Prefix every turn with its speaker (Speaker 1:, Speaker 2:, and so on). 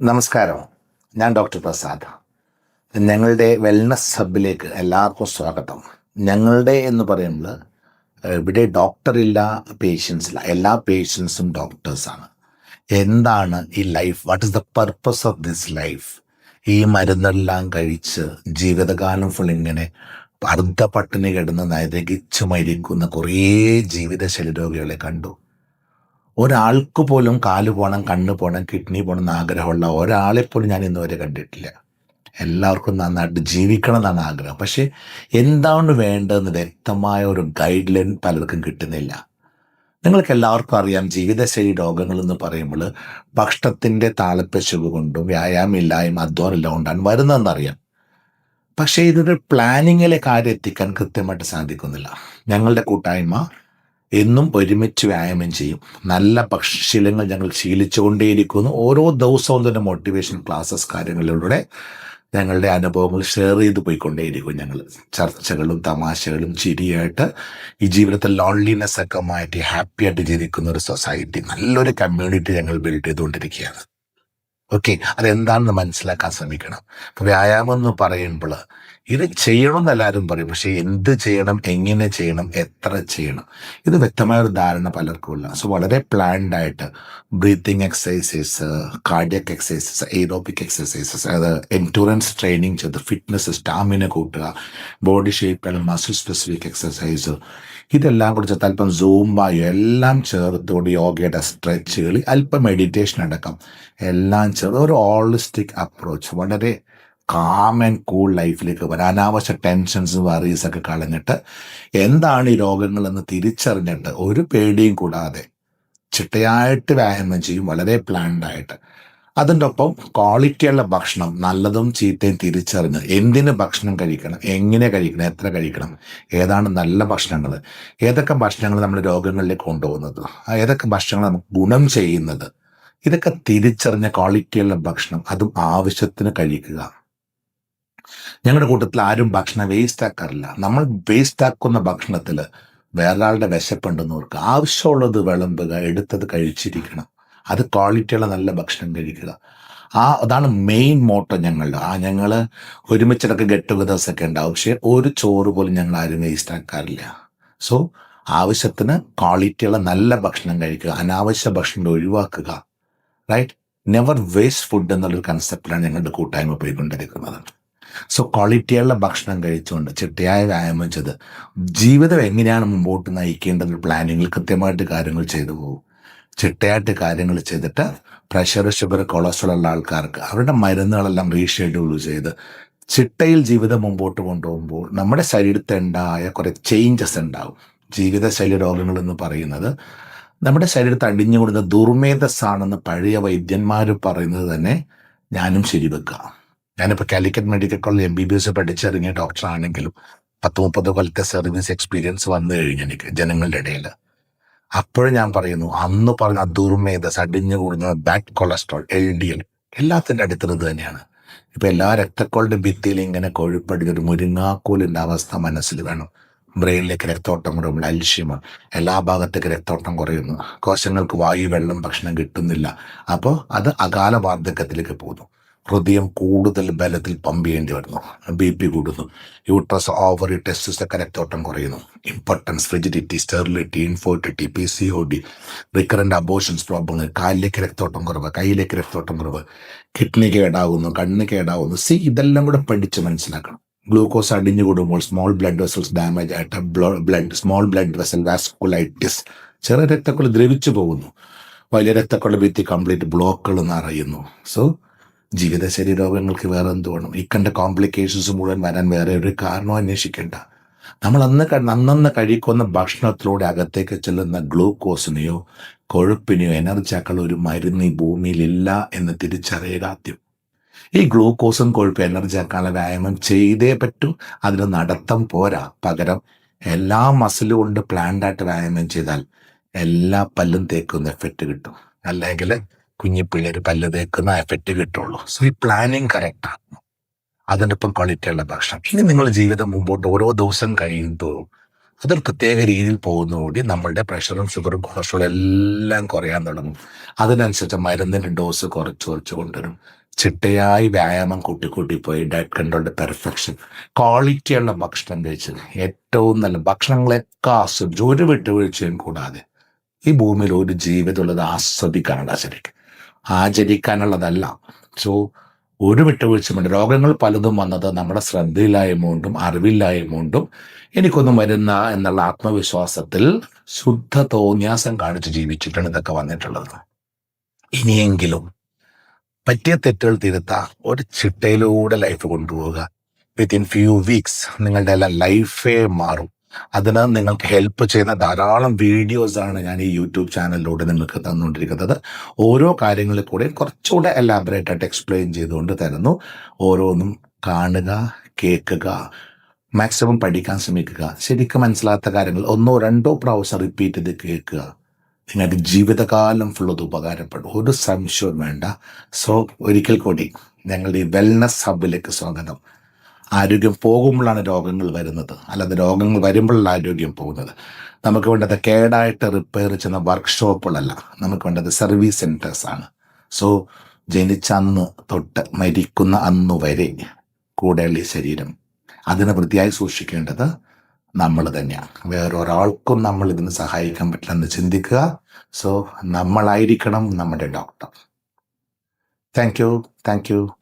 Speaker 1: നമസ്കാരം. ഞാൻ ഡോക്ടർ പ്രസാദ്. ഞങ്ങളുടെ വെൽനസ് ഹബിലേക്ക് എല്ലാവർക്കും സ്വാഗതം. ഞങ്ങളുടെ എന്ന് പറയുമ്പോൾ ഇവിടെ ഡോക്ടറില്ല പേഷ്യൻസ് ഇല്ല. എല്ലാ പേഷ്യൻസും ഡോക്ടേഴ്സാണ് എന്താണ് ഈ life what is the purpose of this life ഈ മരുന്നെല്ലാം കഴിച്ച് ജീവിതകാലം ഫുൾ ഇങ്ങനെ അർദ്ധ പട്ടിണി കിടന്ന് നയതകിച്ചു മരിക്കുന്ന കുറേ ജീവിതശൈലി രോഗികളെ കണ്ടു. ഒരാൾക്ക് പോലും കാൽ പോകണം കണ്ണ് പോകണം കിഡ്നി പോകണം എന്ന് ആഗ്രഹമുള്ള ഒരാളെ പോലും ഞാൻ ഇന്നുവരെ കണ്ടിട്ടില്ല. എല്ലാവർക്കും നന്നായിട്ട് ജീവിക്കണം എന്നാണ് ആഗ്രഹം. പക്ഷേ എന്താണ് വേണ്ടതെന്ന് വ്യക്തമായ ഒരു ഗൈഡ് ലൈൻ പലർക്കും കിട്ടുന്നില്ല. നിങ്ങൾക്ക് എല്ലാവർക്കും അറിയാം ജീവിതശൈലി രോഗങ്ങൾ എന്ന് പറയുമ്പോൾ ഭക്ഷണത്തിന്റെ താളപ്പശുവ് കൊണ്ടും വ്യായാമമില്ലായ്മ അധ്വാനമില്ല കൊണ്ടാണ് വരുന്നതെന്നറിയാം പക്ഷേ ഇതൊരു പ്ലാനിങ്ങിലെ കാര്യം എത്തിക്കാൻ കൃത്യമായിട്ട് സാധിക്കുന്നില്ല. ഞങ്ങളുടെ കൂട്ടായ്മ എന്നും ഒരുമിച്ച് വ്യായാമം ചെയ്യും. നല്ല ഭക്ഷ്യശീലങ്ങൾ ഞങ്ങൾ ശീലിച്ചുകൊണ്ടേയിരിക്കുന്നു. ഓരോ ദിവസവും തന്നെ മോട്ടിവേഷൻ ക്ലാസ്സസ് കാര്യങ്ങളിലൂടെ ഞങ്ങളുടെ അനുഭവങ്ങൾ ഷെയർ ചെയ്ത് പോയിക്കൊണ്ടേയിരിക്കും ഞങ്ങൾ. ചർച്ചകളും തമാശകളും ചിരിയായിട്ട് ഈ ജീവിതത്തിൽ ലോൺലിനെസ് ഒക്കെ മാറ്റി ഹാപ്പി ആയിട്ട് ജീവിക്കുന്ന ഒരു സൊസൈറ്റി നല്ലൊരു കമ്മ്യൂണിറ്റി ഞങ്ങൾ ബിൽഡ് ചെയ്തുകൊണ്ടിരിക്കുകയാണ്. ഓക്കെ അതെന്താണെന്ന് മനസ്സിലാക്കാൻ ശ്രമിക്കണം. വ്യായാമം എന്ന് പറയുമ്പോൾ ഇത് ചെയ്യണം എന്ന് എല്ലാവരും പറയും. പക്ഷേ എന്ത് ചെയ്യണം എങ്ങനെ ചെയ്യണം എത്ര ചെയ്യണം? ഇത് വ്യക്തമായ ഒരു ധാരണ പലർക്കും ഇല്ല സോ വളരെ പ്ലാൻഡ് ആയിട്ട് breathing exercises cardiac exercises aerobic exercises അത് എൻഡുറൻസ് ട്രെയിനിങ് ചെയ്ത് ഫിറ്റ്നസ് സ്റ്റാമിന കൂട്ടുക body shape muscle specific exercise ഇതെല്ലാം കൂടി ചേർത്ത് അല്പം വായു എല്ലാം ചേർത്തുകൊണ്ട് യോഗയുടെ സ്ട്രെച്ചുകൾ അല്പം മെഡിറ്റേഷൻ അടക്കം എല്ലാം ചേർത്ത് ഒരു ഹോളിസ്റ്റിക് അപ്രോച്ച് വളരെ കാം ആൻഡ് കൂൾ ലൈഫിലേക്ക് വരാൻ അനാവശ്യ ടെൻഷൻസ് വറീസ് ഒക്കെ കളഞ്ഞിട്ട് എന്താണ് ഈ രോഗങ്ങളെന്ന് തിരിച്ചറിഞ്ഞിട്ട് ഒരു പേടിയും കൂടാതെ ചിട്ടയായിട്ട് വ്യായാമം ചെയ്യും വളരെ പ്ലാൻഡ് ആയിട്ട്. അതിന്റെ ഒപ്പം ക്വാളിറ്റിയുള്ള ഭക്ഷണം നല്ലതും ചീത്തയും തിരിച്ചറിഞ്ഞ് എന്തിന് ഭക്ഷണം കഴിക്കണം എങ്ങനെ കഴിക്കണം എത്ര കഴിക്കണം ഏതാണ് നല്ല ഭക്ഷണങ്ങൾ ഏതൊക്കെ ഭക്ഷണങ്ങൾ നമ്മൾ രോഗങ്ങളിലേക്ക് കൊണ്ടുപോകുന്നത് ഏതൊക്കെ ഭക്ഷണങ്ങൾ നമുക്ക് ഗുണം ചെയ്യുന്നത് ഇതൊക്കെ തിരിച്ചറിഞ്ഞ ക്വാളിറ്റിയുള്ള ഭക്ഷണം അതും ആവശ്യത്തിന് കഴിക്കുക. ഞങ്ങളുടെ കൂട്ടത്തിൽ ആരും ഭക്ഷണം വേസ്റ്റ് ആക്കാറില്ല. നമ്മൾ വേസ്റ്റ് ആക്കുന്ന ഭക്ഷണത്തിൽ വേറൊരാളുടെ വിശപ്പുണ്ടെന്നവർക്ക് ആവശ്യമുള്ളത് വിളമ്പുക എടുത്തത് കഴിച്ചിരിക്കണം. അത് ക്വാളിറ്റിയുള്ള നല്ല ഭക്ഷണം കഴിക്കുക. ആ അതാണ് മെയിൻ മോട്ടോ ഞങ്ങളുടെ. ആ ഞങ്ങൾ ഒരുമിച്ചിടക്ക് ഗെറ്റ് ടുഗദേഴ്സ് ഒക്കെ ഉണ്ടാവും. പക്ഷേ ഒരു ചോറ് പോലും ഞങ്ങൾ ആരും വേസ്റ്റ് ആക്കാറില്ല. സോ ആവശ്യത്തിന് ക്വാളിറ്റിയുള്ള നല്ല ഭക്ഷണം കഴിക്കുക. അനാവശ്യ ഭക്ഷണം ഒഴിവാക്കുക. റൈറ്റ് നെവർ വേസ്റ്റ് ഫുഡ് എന്നുള്ളൊരു കൺസെപ്റ്റിലാണ് ഞങ്ങളുടെ കൂട്ടായ്മ പോയിക്കൊണ്ടിരിക്കുന്നത്. സോ ക്വാളിറ്റിയുള്ള ഭക്ഷണം കഴിച്ചുകൊണ്ട് ചിട്ടയായ വ്യായാമം ചെയ്ത് ജീവിതം എങ്ങനെയാണ് മുമ്പോട്ട് നയിക്കേണ്ടത്? പ്ലാനിങ്ങിൽ കൃത്യമായിട്ട് കാര്യങ്ങൾ ചെയ്തു പോകും. ചിട്ടയായിട്ട് കാര്യങ്ങൾ ചെയ്തിട്ട് പ്രഷർ ഷുഗർ കൊളസ്ട്രോൾ ഉള്ള ആൾക്കാർക്ക് അവരുടെ മരുന്നുകളെല്ലാം റീഷെഡ്യൂൾ ചെയ്ത് ചിട്ടയിൽ ജീവിതം മുമ്പോട്ട് കൊണ്ടുപോകുമ്പോൾ നമ്മുടെ ശരീരത്തിൽ ഉണ്ടായ കുറെ ചേഞ്ചസ് ഉണ്ടാവും. ജീവിതശൈലി രോഗങ്ങൾ എന്ന് പറയുന്നത് നമ്മുടെ ശരീരത്തിൽ അടിഞ്ഞുകൂടുന്ന ദുർമേധസ്സാണെന്ന് പഴയ വൈദ്യന്മാർ പറയുന്നത് തന്നെ ഞാനും ശരിവെക്കുക ഞാനിപ്പോൾ Calicut medical college M B B S പഠിച്ചിറങ്ങിയ ഡോക്ടറാണെങ്കിലും പത്ത് മുപ്പത് കൊല്ലത്തെ സർവീസ് എക്സ്പീരിയൻസ് വന്നു കഴിഞ്ഞു എനിക്ക് ജനങ്ങളുടെ ഇടയിൽ അപ്പോഴും ഞാൻ പറയുന്നു അന്ന് പറഞ്ഞ ദുർമേത സടിഞ്ഞു കൂടുന്ന bad cholesterol L D L എല്ലാത്തിന്റെ അടുത്തത് തന്നെയാണ്. ഇപ്പം എല്ലാ രക്തക്കോളിന്റെ ഭിത്തിയിൽ ഇങ്ങനെ കൊഴുപ്പടിഞ്ഞൊരു ഒരു മുരിങ്ങാക്കോലിന്റെ അവസ്ഥ മനസ്സിൽ വേണം. ബ്രെയിനിലേക്ക് രക്തോട്ടം കുറയുമ്പോൾ അൽഷ്യം എല്ലാ ഭാഗത്തേക്ക് രക്തോട്ടം കുറയുന്നു. കോശങ്ങൾക്ക് വായു വെള്ളം ഭക്ഷണം കിട്ടുന്നില്ല. അപ്പോൾ അത് അകാല വാർദ്ധക്യത്തിലേക്ക് പോകുന്നു. ഹൃദയം കൂടുതൽ ബലത്തിൽ പമ്പ് ചെയ്യേണ്ടി വരുന്നു. ബി പി കൂടുന്നു. യൂട്രസ് ഓവറി ടെസ്റ്റ് ഒക്കെ രക്തോട്ടം കുറയുന്നു. Impotence frigidity sterility infertility P C O D recurrent abortions പ്രോബ്ലങ്ങൾ കാലിലേക്ക് രക്തോട്ടം കുറവ് കയ്യിലേക്ക് രക്തോട്ടം കുറവ് കിഡ്നി കേടാവുന്നു കണ്ണ് കേടാവുന്നു. സി ഇതെല്ലാം കൂടെ പഠിച്ച് മനസ്സിലാക്കണം. ഗ്ലൂക്കോസ് അടിഞ്ഞു കൂടുമ്പോൾ സ്മോൾ ബ്ലഡ് വെസൽസ് ഡാമേജ് ആയിട്ട് blood small blood vessel vasculitis ചെറിയ രക്തക്കുള്ള ദ്രവിച്ചു പോകുന്നു. വലിയ രക്തക്കുള്ള ഭിത്തി കംപ്ലീറ്റ് ബ്ലോക്കുകൾ നിറയുന്നു. സോ ജീവിതശൈലി രോഗങ്ങൾക്ക് വേറെ എന്ത് വേണം? ഈ കണ്ട കോംപ്ലിക്കേഷൻസ് മുഴുവൻ വരാൻ വേറെ ഒരു കാരണം അന്വേഷിക്കേണ്ട. നമ്മൾ അന്ന് അന്നന്ന് കഴിക്കുന്ന ഭക്ഷണത്തിലൂടെ അകത്തേക്ക് ചെല്ലുന്ന ഗ്ലൂക്കോസിനെയോ കൊഴുപ്പിനെയോ എനർജിയാക്കൾ ഒരു മരുന്ന് ഈ ഭൂമിയിലില്ല എന്ന് തിരിച്ചറിയുക ആദ്യം. ഈ ഗ്ലൂക്കോസും കൊഴുപ്പ് എനർജിയാക്കാനുള്ള വ്യായാമം ചെയ്തേ പറ്റൂ. അതിന് നടത്തം പോരാ. പകരം എല്ലാ മസിലും കൊണ്ട് പ്ലാൻഡായിട്ട് വ്യായാമം ചെയ്താൽ എല്ലാ പല്ലും തേക്കുന്ന എഫക്റ്റ് കിട്ടും. അല്ലെങ്കിൽ കുഞ്ഞി പിള്ളേർ പല്ല് തേക്കുന്ന എഫക്റ്റ് കിട്ടുള്ളൂ. സോ ഈ പ്ലാനിങ് കറക്റ്റ് കറക്റ്റാണ് അതിനൊപ്പം ക്വാളിറ്റിയുള്ള ഭക്ഷണം. ഇനി നിങ്ങൾ ജീവിതം മുമ്പോട്ട് ഓരോ ദിവസം കഴിയുമ്പോൾ അതൊരു പ്രത്യേക രീതിയിൽ പോകുന്നതോടെ നമ്മളുടെ പ്രഷറും ഷുഗറും കൊളസ്ട്രോളും എല്ലാം കുറയാൻ തുടങ്ങും. അതിനനുസരിച്ച് മരുന്നിന്റെ ഡോസ് കുറച്ച് കുറച്ച് കൊണ്ടുവരും. ചിട്ടയായി വ്യായാമം കൂട്ടിക്കൂട്ടി കൂട്ടി പോയി ഡയറ്റ് കൺട്രോളിന്റെ പെർഫെക്ഷൻ ക്വാളിറ്റിയുള്ള ഭക്ഷണം കഴിച്ച് ഏറ്റവും നല്ല ഭക്ഷണങ്ങളൊക്കെ ആസ്വദിച്ച് ഒരു വിട്ടുവീഴ്ചയും കൂടാതെ ഈ ഭൂമിയിൽ ഒരു ജീവിതമുള്ളത് ആസ്വദിക്കാനുള്ള ശരിക്കും. ആചരിക്കാനുള്ളതല്ല. സോ ഒരു വിട്ടുവീഴ്ചയുമുണ്ട് രോഗങ്ങൾ പലതും വന്നത് നമ്മുടെ ശ്രദ്ധയില്ലായ്മ കൊണ്ടും അറിവില്ലായ്മ കൊണ്ടും എനിക്കൊന്നും വരുന്ന എന്നുള്ള ആത്മവിശ്വാസത്തിൽ ശുദ്ധ തോന്യാസം കാണിച്ച് ജീവിച്ചിട്ടാണ് ഇതൊക്കെ വന്നിട്ടുള്ളത്. ഇനിയെങ്കിലും പറ്റിയ തെറ്റുകൾ തിരുത്ത ഒരു ചിട്ടയിലൂടെ ലൈഫ് കൊണ്ടുപോവുക. വിത്തിൻ ഫ്യൂ വീക്സ് നിങ്ങളുടെ എല്ലാം ലൈഫേ മാറും. അതിന് നിങ്ങൾക്ക് ഹെൽപ്പ് ചെയ്യുന്ന ധാരാളം വീഡിയോസ് ആണ് ഞാൻ ഈ യൂട്യൂബ് ചാനലിലൂടെ നിങ്ങൾക്ക് തന്നുകൊണ്ടിരിക്കുന്നത്. ഓരോ കാര്യങ്ങളിൽ കൂടെ കുറച്ചുകൂടെ എലാബറേറ്റ് ആയിട്ട് എക്സ്പ്ലെയിൻ ചെയ്തുകൊണ്ട് തരുന്നു. ഓരോന്നും കാണുക കേൾക്കുക മാക്സിമം പഠിക്കാൻ ശ്രമിക്കുക. ശരിക്കും മനസ്സിലാത്ത കാര്യങ്ങൾ ഒന്നോ രണ്ടോ പ്രാവശ്യം റിപ്പീറ്റ് ചെയ്ത് കേൾക്കുക. നിങ്ങൾക്ക് ജീവിതകാലം ഫുൾ അത് ഉപകാരപ്പെടും. ഒരു സംശയവും വേണ്ട. സോ ഒരിക്കൽ കൂടി ഞങ്ങളുടെ ഈ വെൽനസ് ഹബിലേക്ക് സ്വാഗതം. ആരോഗ്യം പോകുമ്പോഴാണ് രോഗങ്ങൾ വരുന്നത്. അല്ലാതെ രോഗങ്ങൾ വരുമ്പോഴല്ല ആരോഗ്യം പോകുന്നത്. നമുക്ക് വേണ്ടത് കേടായിട്ട് റിപ്പയർ ചെയ്യുന്ന വർക്ക്ഷോപ്പുകളല്ല നമുക്ക് വേണ്ടത് സർവീസ് സെന്റേഴ്സ് ആണ്. സോ ജനിച്ച അന്ന് തൊട്ട് മരിക്കുന്ന അന്ന് വരെ കൂടെയുള്ള ഈ ശരീരം അതിനെ വൃത്തിയായി സൂക്ഷിക്കേണ്ടത് നമ്മൾ തന്നെയാണ്. വേറൊരാൾക്കും നമ്മൾ ഇതിന് സഹായിക്കാൻ പറ്റില്ലെന്ന് ചിന്തിക്കുക. സോ നമ്മളായിരിക്കണം നമ്മുടെ doctor thank you thank you